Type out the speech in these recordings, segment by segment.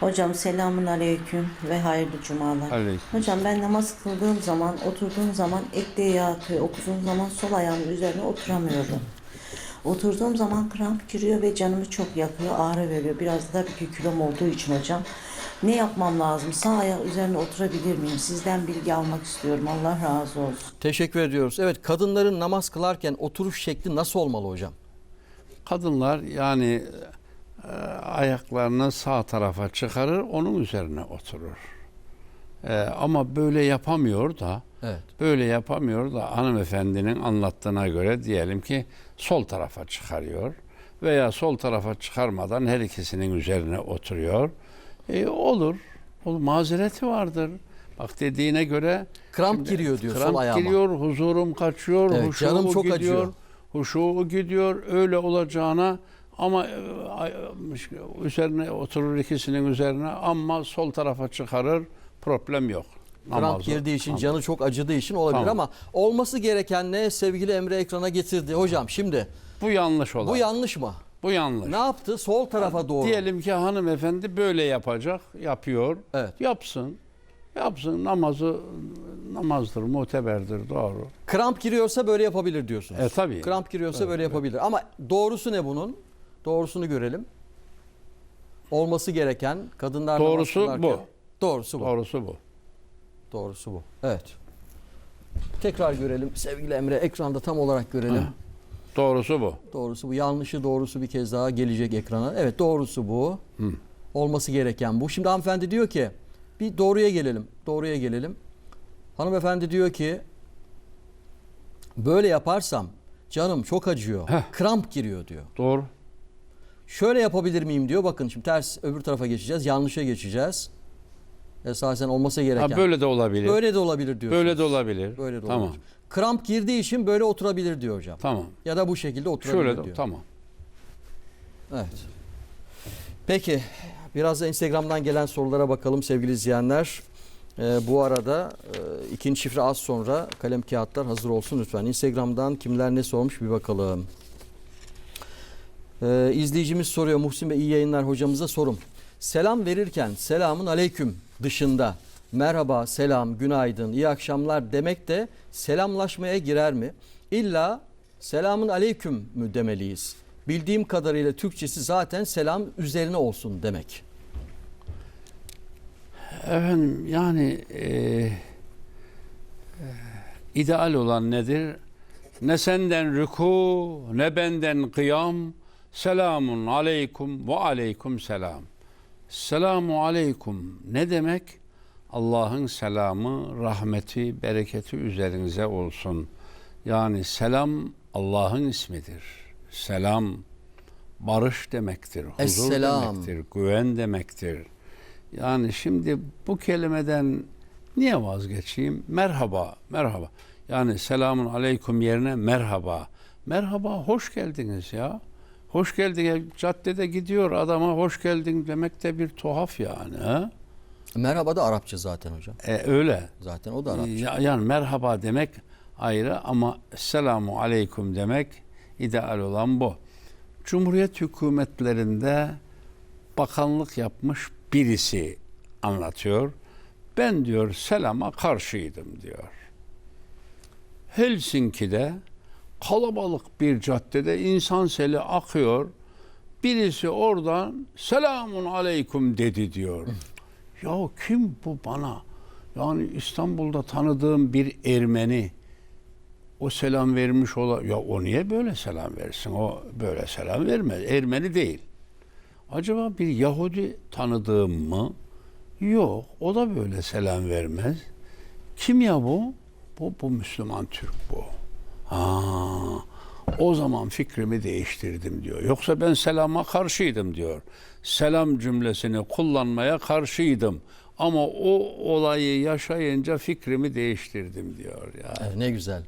Hocam selamun aleyküm ve hayırlı cumalar. Aleyküm. Hocam ben namaz kıldığım zaman, oturduğum zaman ekleği atıyor. Okuduğum zaman sol ayağımın üzerine oturamıyordum. Oturduğum zaman kramp giriyor ve canımı çok yakıyor, ağrı veriyor. Biraz da bir kilom olduğu için hocam. Ne yapmam lazım? Sağ ayak üzerine oturabilir miyim? Sizden bilgi almak istiyorum. Allah razı olsun. Teşekkür ediyoruz. Evet kadınların namaz kılarken oturuş şekli nasıl olmalı hocam? Kadınlar yani e, ayaklarını sağ tarafa çıkarır, onun üzerine oturur. E, ama böyle yapamıyor da, Evet. böyle yapamıyor da hanımefendinin anlattığına göre diyelim ki sol tarafa çıkarıyor veya sol tarafa çıkarmadan her ikisinin üzerine oturuyor. E, olur, olur, mazereti vardır. Bak dediğine göre Kramp giriyor diyor sol kramp ayağıma. giriyor, huzurum kaçıyor, Evet, huşu canım çok gidiyor. acıyor. Huşu gidiyor öyle olacağına ama e, üzerine oturur ikisinin üzerine ama sol tarafa çıkarır problem yok. Kramp Namazı- girdiği için Tamam. canı çok acıdığı için olabilir Tamam. ama olması gereken ne sevgili Emre ekrana getirdi. Hocam şimdi Bu yanlış olan. bu Bu, yanlış mı? yanlış. Ne yaptı? Sol tarafa doğru. Diyelim ki hanımefendi böyle yapacak, yapıyor. Evet. Yapsın. Yapsın namazı namazdır, muteberdir, doğru. Kramp giriyorsa böyle yapabilir diyorsunuz. E, tabii. Kramp giriyorsa böyle yapabilir. Ama doğrusu ne bunun? Doğrusunu görelim. Olması gereken kadınlar Doğrusu bu. Doğrusu bu. Doğrusu bu. Doğrusu bu. Evet. Tekrar görelim. Sevgili Emre ekranda tam olarak görelim. Ha. Doğrusu bu. Doğrusu bu. Yanlışı doğrusu bir kez daha gelecek ekrana. Evet doğrusu bu. Olması gereken bu. Şimdi hanımefendi diyor ki bir doğruya gelelim. Doğruya gelelim. Hanımefendi diyor ki böyle yaparsam canım çok acıyor. Heh. Kramp giriyor diyor. Doğru. Şöyle yapabilir miyim diyor. Bakın şimdi ters öbür tarafa geçeceğiz. Yanlışa geçeceğiz. Esasen olması gereken. Ha, böyle de olabilir. Böyle de olabilir diyor. Böyle de olabilir. Böyle de tamam. olabilir. Kramp girdiği için böyle oturabilir diyor hocam. Tamam. Ya da bu şekilde oturabilir Şöyle de diyor. tamam. Evet. Peki biraz da Instagram'dan gelen sorulara bakalım sevgili izleyenler. Ee, bu arada e, ikinci şifre az sonra kalem kağıtlar hazır olsun lütfen. Instagram'dan kimler ne sormuş bir bakalım. Ee, izleyicimiz soruyor Muhsin Bey iyi yayınlar hocamıza sorum. Selam verirken selamun aleyküm dışında merhaba, selam, günaydın, iyi akşamlar demek de selamlaşmaya girer mi? İlla selamun aleyküm mü demeliyiz? Bildiğim kadarıyla Türkçesi zaten selam üzerine olsun demek. Efendim yani e, e, ideal olan nedir? Ne senden rüku ne benden kıyam. Selamun aleykum ve aleykum selam. Selamu aleykum ne demek? Allah'ın selamı, rahmeti, bereketi üzerinize olsun. Yani selam Allah'ın ismidir. Selam barış demektir, huzur Esselam. demektir, güven demektir. Yani şimdi bu kelimeden niye vazgeçeyim? Merhaba, merhaba. Yani selamun aleyküm yerine merhaba. Merhaba, hoş geldiniz ya. Hoş geldin. Caddede gidiyor adama hoş geldin demek de bir tuhaf yani. Ha? Merhaba da Arapça zaten hocam. E, öyle. Zaten o da Arapça. Ya- Yani merhaba demek ayrı ama selamu aleyküm demek ideal olan bu. Cumhuriyet hükümetlerinde bakanlık yapmış birisi anlatıyor. Ben diyor selama karşıydım diyor. Helsinki'de kalabalık bir caddede insan seli akıyor. Birisi oradan selamun aleyküm dedi diyor. ya kim bu bana? Yani İstanbul'da tanıdığım bir Ermeni o selam vermiş ola ya o niye böyle selam versin? O böyle selam vermez. Ermeni değil. Acaba bir Yahudi tanıdığım mı? Yok. O da böyle selam vermez. Kim ya bu? Bu, bu Müslüman Türk bu. Ha, o zaman fikrimi değiştirdim diyor. Yoksa ben selama karşıydım diyor. Selam cümlesini kullanmaya karşıydım. Ama o olayı yaşayınca fikrimi değiştirdim diyor ya. Evet, ne güzel.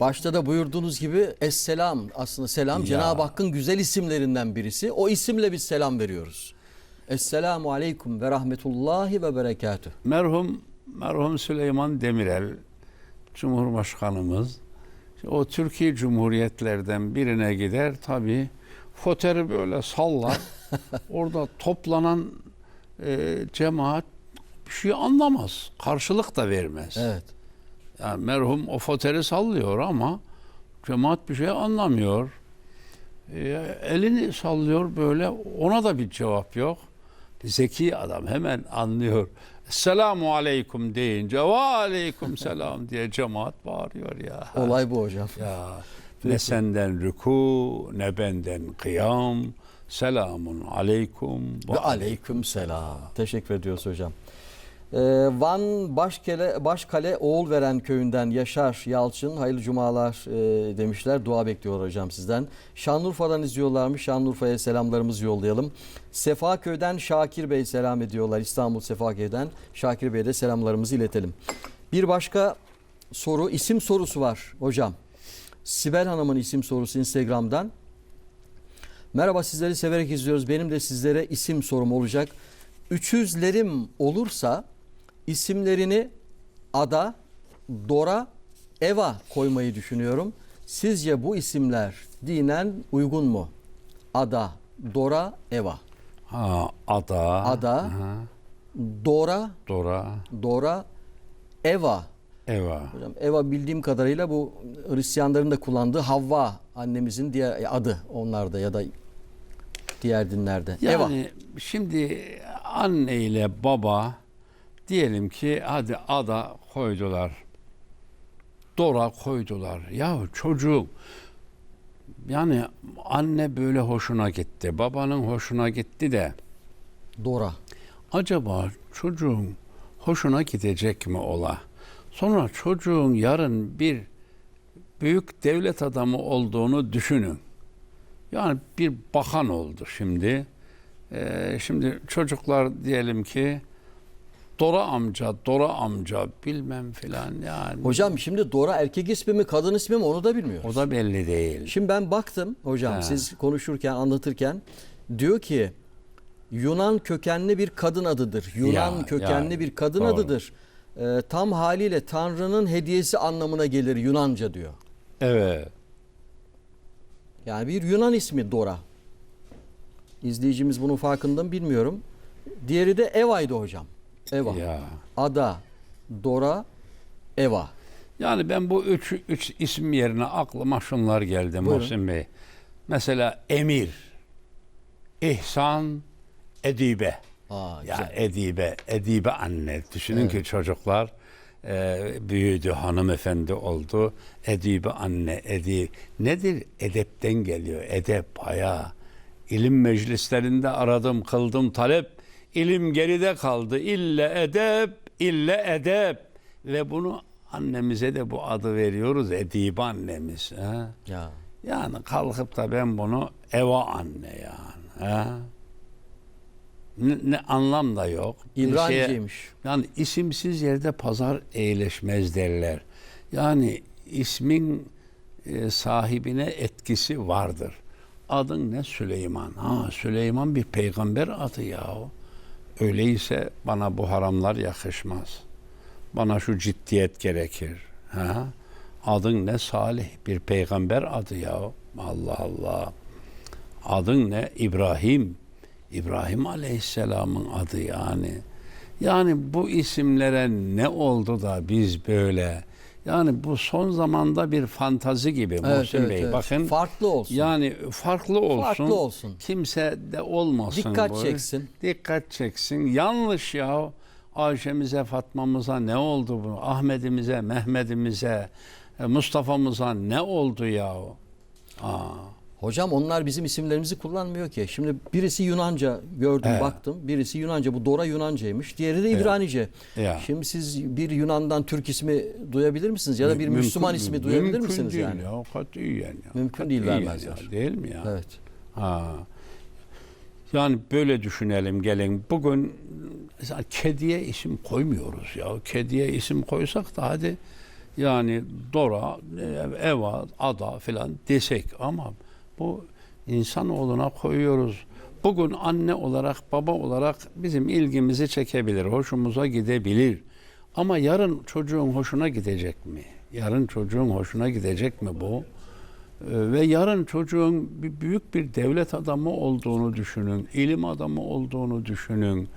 Başta da buyurduğunuz gibi Esselam aslında selam. Cenab-ı Hakk'ın güzel isimlerinden birisi. O isimle biz selam veriyoruz. Esselamu aleyküm ve rahmetullahi ve berekatüh. Merhum merhum Süleyman Demirel Cumhurbaşkanımız o Türkiye Cumhuriyetlerden birine gider tabi foteri böyle sallar. Orada toplanan e, cemaat bir şey anlamaz. Karşılık da vermez. Evet. Yani merhum o foteli sallıyor ama cemaat bir şey anlamıyor. E, elini sallıyor böyle ona da bir cevap yok. Zeki adam hemen anlıyor. Selamu aleyküm deyince ve aleyküm selam diye cemaat bağırıyor ya. Olay bu hocam. Ya ne senden rüku ne benden kıyam. Selamun aleyküm Ve aleyküm selam. Teşekkür ediyoruz hocam. Ee, Van Başkale, Başkale Oğulveren köyünden Yaşar Yalçın hayırlı cumalar e, demişler. Dua bekliyor hocam sizden. Şanlıurfa'dan izliyorlarmış. Şanlıurfa'ya selamlarımızı yollayalım. Sefaköy'den Şakir Bey selam ediyorlar. İstanbul Sefaköy'den Şakir Bey'e de selamlarımızı iletelim. Bir başka soru isim sorusu var hocam. Sibel Hanım'ın isim sorusu Instagram'dan. Merhaba sizleri severek izliyoruz. Benim de sizlere isim sorum olacak. Üçüzlerim olursa isimlerini Ada, Dora, Eva koymayı düşünüyorum. Sizce bu isimler dinen uygun mu? Ada, Dora, Eva. Ha, ada. Ada. Ha, Dora, Dora. Dora, Eva. Eva. Hocam Eva bildiğim kadarıyla bu Hristiyanların da kullandığı Havva annemizin diğer adı onlarda ya da diğer dinlerde. Eva. Yani şimdi anne ile baba diyelim ki hadi ada koydular. Dora koydular. Ya çocuğum yani anne böyle hoşuna gitti. Babanın hoşuna gitti de Dora. acaba çocuğun hoşuna gidecek mi ola? Sonra çocuğun yarın bir büyük devlet adamı olduğunu düşünün. Yani bir bakan oldu şimdi. Ee, şimdi çocuklar diyelim ki Dora amca, Dora amca bilmem filan yani. Hocam şimdi Dora erkek ismi mi kadın ismi mi onu da bilmiyoruz. o da belli değil. Şimdi ben baktım hocam Ha. siz konuşurken anlatırken diyor ki Yunan kökenli bir kadın adıdır. Yunan Ya, kökenli ya, bir kadın doğru. adıdır. Ee, tam haliyle Tanrı'nın hediyesi anlamına gelir Yunanca diyor. Evet. Yani bir Yunan ismi Dora. İzleyicimiz bunun farkında mı bilmiyorum. Diğeri de Eva'ydı hocam. Eva. Ya. Ada, Dora, Eva. Yani ben bu üç, üç isim yerine aklıma şunlar geldi Buyurun. Muhsin Bey. Mesela Emir, İhsan, Edibe. Aa, Ya güzel. Edibe, Edibe anne. Düşünün ki çocuklar e, büyüdü, hanımefendi oldu. Edibe anne, Edi. Nedir? Edepten geliyor. Edep, haya. İlim meclislerinde aradım, kıldım talep. İlim geride kaldı. İlle edep, ille edep. Ve bunu annemize de bu adı veriyoruz. Edibe annemiz. Ha? Ya. Yani kalkıp da ben bunu eva anne yani. Ha? Ne, ne anlam da yok. İbraniceymiş. yani isimsiz yerde pazar eğleşmez derler. Yani ismin e, sahibine etkisi vardır. Adın ne Süleyman? Ha Süleyman bir peygamber adı yahu. Öyleyse bana bu haramlar yakışmaz. Bana şu ciddiyet gerekir. Ha? Adın ne Salih? Bir peygamber adı ya. Allah Allah. Adın ne? İbrahim. İbrahim Aleyhisselam'ın adı yani. Yani bu isimlere ne oldu da biz böyle yani bu son zamanda bir fantazi gibi Muhsin Bey. Bakın Farklı olsun. yani farklı olsun. Farklı olsun. Kimse de olmasın. Dikkat bu. çeksin. Dikkat çeksin. Yanlış ya. Ayşe'mize, Fatma'mıza ne oldu bu? Ahmet'imize, Mehmet'imize, e, Mustafa'mıza ne oldu ya? Aa, Hocam onlar bizim isimlerimizi kullanmıyor ki. Şimdi birisi Yunanca gördüm Evet. baktım. Birisi Yunanca bu Dora Yunancaymış. Diğeri de İbranice. Ya. Şimdi siz bir Yunan'dan Türk ismi duyabilir misiniz? Ya da bir mümkün- Müslüman ismi duyabilir mümkün misiniz değil yani? Ya, katiyen ya. Mümkün değil, Katiyen vermezler. ya, değil mi ya? Evet. Ha. Yani böyle düşünelim gelin. Bugün mesela kediye isim koymuyoruz ya. Kediye isim koysak da hadi yani Dora, e, Eva, Ada filan desek ama bu insanoğluna koyuyoruz. Bugün anne olarak, baba olarak bizim ilgimizi çekebilir, hoşumuza gidebilir. Ama yarın çocuğun hoşuna gidecek mi? Yarın çocuğun hoşuna gidecek mi bu? Ee, Ve yarın çocuğun büyük bir devlet adamı olduğunu düşünün, ilim adamı olduğunu düşünün.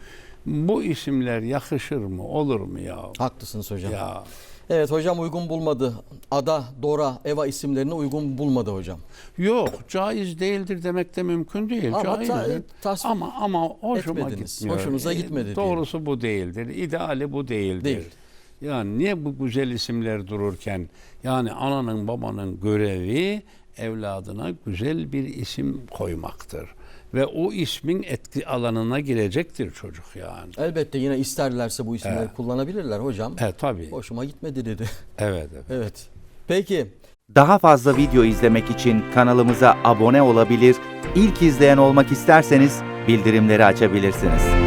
Bu isimler yakışır mı? Olur mu ya? Haklısınız hocam. Ya Evet hocam uygun bulmadı. Ada, Dora, Eva isimlerini uygun bulmadı hocam. yok, caiz değildir demek de mümkün değil. Ama ta- Caizdir. tasvip ama ama hoşuma etmediniz. gitmiyor. Hoşunuza E, gitmedi diyelim. Doğrusu bu değildir. İdeali bu değildir. Değil. Yani niye bu güzel isimler dururken yani ananın babanın görevi evladına güzel bir isim koymaktır. Ve o ismin etki alanına girecektir çocuk yani. Elbette yine isterlerse bu isimleri kullanabilirler hocam. E tabii. Hoşuma gitmedi dedi. Evet, evet. evet. Peki Daha fazla video izlemek için kanalımıza abone olabilir, ilk izleyen olmak isterseniz bildirimleri açabilirsiniz.